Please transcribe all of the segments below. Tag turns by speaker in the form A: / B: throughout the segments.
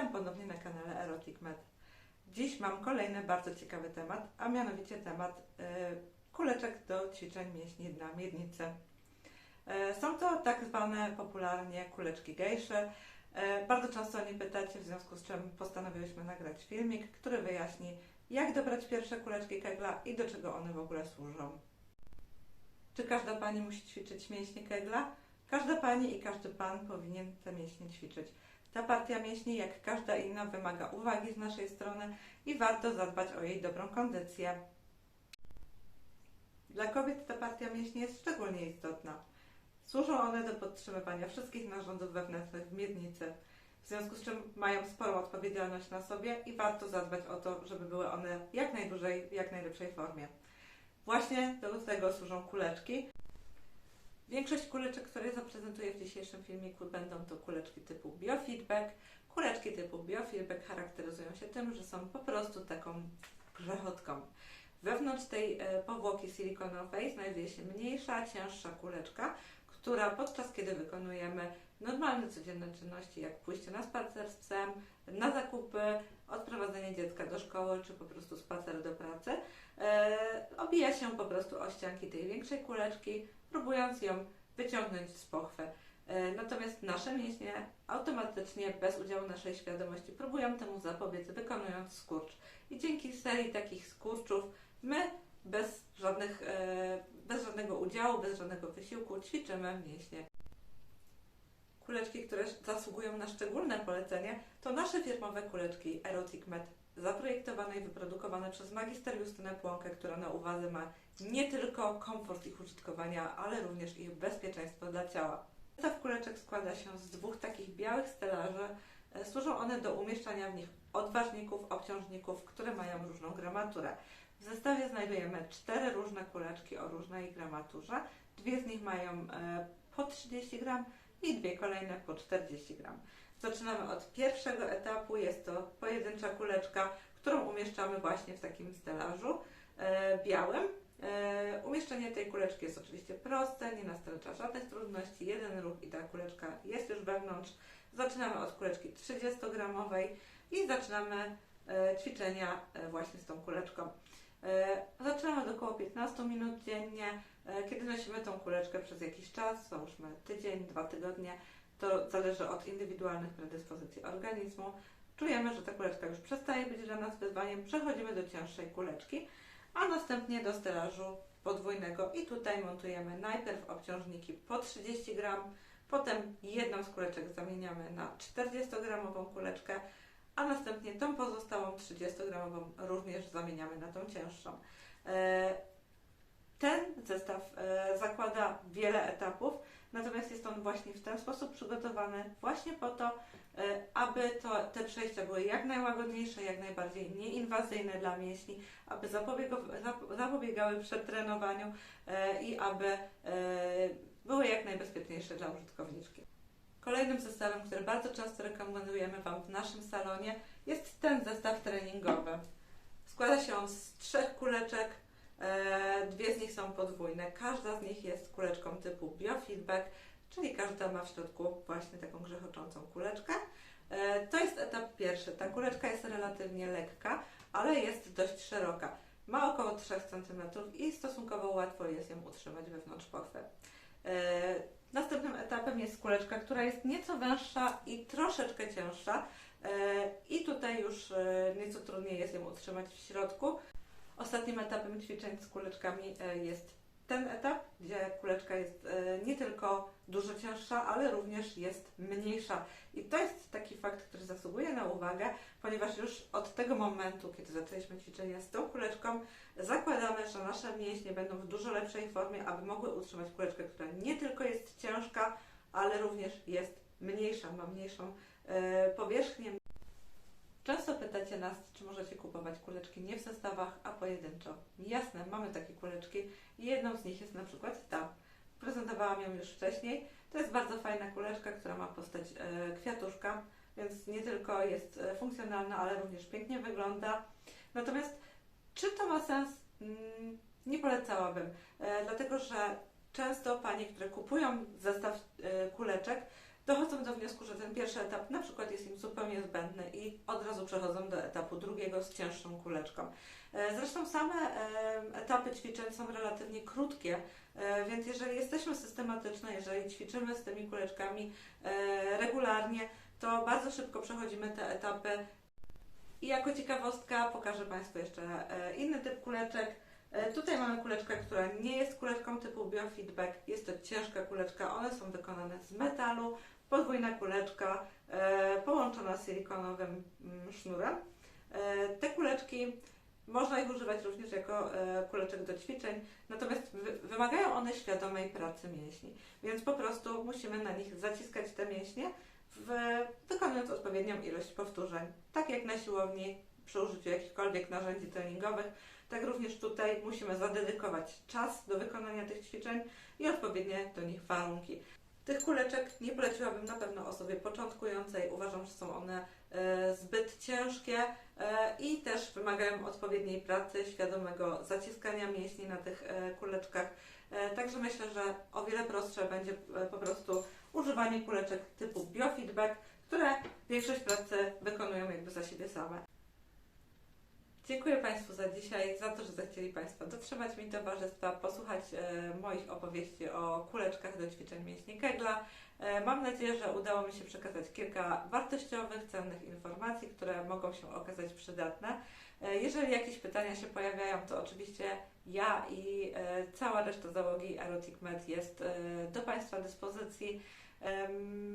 A: Witam ponownie na kanale Erotic Med. Dziś mam kolejny bardzo ciekawy temat, a mianowicie temat e, kuleczek do ćwiczeń mięśni dla miednicy. E, są to tak zwane popularnie kuleczki gejsze. E, bardzo często o nie pytacie, w związku z czym postanowiłyśmy nagrać filmik, który wyjaśni, jak dobrać pierwsze kuleczki kegla i do czego one w ogóle służą. Czy każda pani musi ćwiczyć mięśnie kegla? Każda pani i każdy pan powinien te mięśnie ćwiczyć. Ta partia mięśni, jak każda inna, wymaga uwagi z naszej strony i warto zadbać o jej dobrą kondycję. Dla kobiet ta partia mięśni jest szczególnie istotna. Służą one do podtrzymywania wszystkich narządów wewnętrznych w miednicy, w związku z czym mają sporą odpowiedzialność na sobie i warto zadbać o to, żeby były one jak najdłużej, w jak najlepszej formie. Właśnie do tego służą kuleczki. Większość kuleczek, które zaprezentuję w dzisiejszym filmiku, będą to kuleczki typu biofeedback. Kuleczki typu biofeedback charakteryzują się tym, że są po prostu taką grzechotką. Wewnątrz tej e, powłoki silikonowej znajduje się mniejsza, cięższa kuleczka, która podczas kiedy wykonujemy normalne codzienne czynności, jak pójście na spacer z psem, na zakupy, odprowadzenie dziecka do szkoły, czy po prostu spacer do pracy, e, obija się po prostu o ścianki tej większej kuleczki, próbując ją wyciągnąć z pochwy. E, Natomiast nasze mięśnie automatycznie, bez udziału naszej świadomości, próbują temu zapobiec, wykonując skurcz. I dzięki serii takich skurczów my bez, żadnych, e, bez żadnego udziału, bez żadnego wysiłku ćwiczymy mięśnie. Kuleczki, które zasługują na szczególne polecenie, to nasze firmowe kuleczki Erotic Med, zaprojektowane i wyprodukowane przez magister Justynę Płonkę, która na uwadze ma nie tylko komfort ich użytkowania, ale również ich bezpieczeństwo dla ciała. Zestaw kuleczek składa się z dwóch takich białych stelaży. E, Służą one do umieszczania w nich odważników, obciążników, które mają różną gramaturę. W zestawie znajdujemy cztery różne kuleczki o różnej gramaturze. Dwie z nich mają e, po 30 gram i dwie kolejne po 40 gram. Zaczynamy od pierwszego etapu. Jest to pojedyncza kuleczka, którą umieszczamy właśnie w takim stelażu e, białym. E, umieszczenie tej kuleczki jest oczywiście proste, nie nastręcza żadnych trudności. Jeden ruch i ta kuleczka jest już wewnątrz. Zaczynamy od kuleczki 30-gramowej i zaczynamy e, ćwiczenia właśnie z tą kuleczką. Zaczynamy od około 15 minut dziennie. Kiedy nosimy tą kuleczkę przez jakiś czas, załóżmy tydzień, dwa tygodnie, to zależy od indywidualnych predyspozycji organizmu. Czujemy, że ta kuleczka już przestaje być dla nas wyzwaniem, przechodzimy do cięższej kuleczki, a następnie do stelażu podwójnego i tutaj montujemy najpierw obciążniki po 30 gram, potem jedną z kuleczek zamieniamy na 40-gramową kuleczkę, a następnie tą pozostałą 30-gramową również zamieniamy na tą cięższą. E, Ten zestaw e, zakłada wiele etapów, natomiast jest on właśnie w ten sposób przygotowany właśnie po to, e, aby to, te przejścia były jak najłagodniejsze, jak najbardziej nieinwazyjne dla mięśni, aby zapobiegały przetrenowaniu e, i aby e, były jak najbezpieczniejsze dla użytkowniczki. Kolejnym zestawem, który bardzo często rekomendujemy Wam w naszym salonie, jest ten zestaw treningowy. Składa się on z trzech kuleczek, dwie z nich są podwójne. Każda z nich jest kuleczką typu biofeedback, czyli każda ma w środku właśnie taką grzechoczącą kuleczkę. E, To jest etap pierwszy. Ta kuleczka jest relatywnie lekka, ale jest dość szeroka. Ma około 3 cm i stosunkowo łatwo jest ją utrzymać wewnątrz pochwy. E, Następnym etapem jest kuleczka, która jest nieco węższa i troszeczkę cięższa. E, I tutaj już e, nieco trudniej jest ją utrzymać w środku. Ostatnim etapem ćwiczeń z kuleczkami e, jest ten etap, gdzie kuleczka jest e, nie tylko dużo cięższa, ale również jest mniejsza. I to jest taki fakt, który zasługuje na uwagę, ponieważ już od tego momentu, kiedy zaczęliśmy ćwiczenia z tą kuleczką, zakładamy, że nasze mięśnie będą w dużo lepszej formie, aby mogły utrzymać kuleczkę, która nie tylko jest ciężka, ale również jest mniejsza, ma mniejszą e, powierzchnię. Często pytacie nas, czy możecie kupować kuleczki nie w zestawach, a pojedynczo. Jasne, mamy takie kuleczki i jedną z nich jest na przykład ta. Prezentowałam ją już wcześniej. To jest bardzo fajna kuleczka, która ma postać e, kwiatuszka, więc nie tylko jest e, funkcjonalna, ale również pięknie wygląda. Natomiast czy to ma sens? Mm, nie polecałabym, e, dlatego że często panie, które kupują zestaw kuleczek, dochodzą do wniosku, że ten pierwszy etap na przykład jest im zupełnie zbędny i od razu przechodzą do etapu drugiego z cięższą kuleczką. E, Zresztą same e, etapy ćwiczeń są relatywnie krótkie, e, więc jeżeli jesteśmy systematyczne, jeżeli ćwiczymy z tymi kuleczkami regularnie, to bardzo szybko przechodzimy te etapy. I jako ciekawostka pokażę Państwu jeszcze inny typ kuleczek. Tutaj mamy kuleczkę, która nie jest kuleczką typu biofeedback. Jest to ciężka kuleczka. One są wykonane z metalu. Podwójna kuleczka e, połączona z silikonowym mm, sznurem. E, Te kuleczki można ich używać również jako e, kuleczek do ćwiczeń, natomiast wy, wymagają one świadomej pracy mięśni, więc po prostu musimy na nich zaciskać te mięśnie, wykonując odpowiednią ilość powtórzeń. Tak jak na siłowni przy użyciu jakichkolwiek narzędzi treningowych, tak również tutaj musimy zadedykować czas do wykonania tych ćwiczeń i odpowiednie do nich warunki. Tych kuleczek nie poleciłabym na pewno osobie początkującej. Uważam, że są one e, zbyt ciężkie e, i też wymagają odpowiedniej pracy, świadomego zaciskania mięśni na tych e, kuleczkach. Także myślę, że o wiele prostsze będzie po prostu używanie kuleczek typu biofeedback, które większość pracy wykonują jakby za siebie same. Dziękuję Państwu za dzisiaj, za to, że zechcieli Państwo dotrzymać mi towarzystwa, posłuchać e, moich opowieści o kuleczkach do ćwiczeń mięśni Kegla. E, mam nadzieję, że udało mi się przekazać kilka wartościowych, cennych informacji, które mogą się okazać przydatne. E, jeżeli jakieś pytania się pojawiają, to oczywiście ja i e, cała reszta załogi Erotic Med jest e, do Państwa dyspozycji.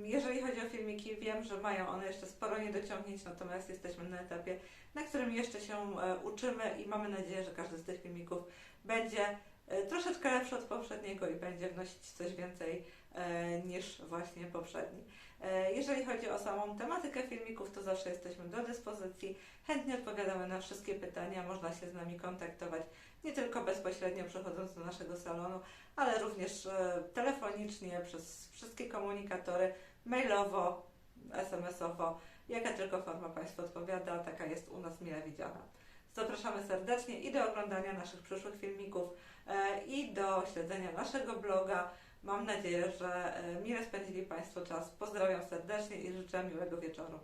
A: Jeżeli chodzi o filmiki, wiem, że mają one jeszcze sporo niedociągnięć, natomiast jesteśmy na etapie, na którym jeszcze się e, uczymy i mamy nadzieję, że każdy z tych filmików będzie e, troszeczkę lepszy od poprzedniego i będzie wnosić coś więcej niż właśnie poprzedni. E, Jeżeli chodzi o samą tematykę filmików, to zawsze jesteśmy do dyspozycji. Chętnie odpowiadamy na wszystkie pytania, można się z nami kontaktować nie tylko bezpośrednio przechodząc do naszego salonu, ale również e, telefonicznie, przez wszystkie komunikatory, mailowo, SMS-owo. Jaka tylko forma Państwu odpowiada, taka jest u nas mile widziana. Zapraszamy serdecznie i do oglądania naszych przyszłych filmików e, i do śledzenia naszego bloga. Mam nadzieję, że e, mile spędzili Państwo czas. Pozdrawiam serdecznie i życzę miłego wieczoru.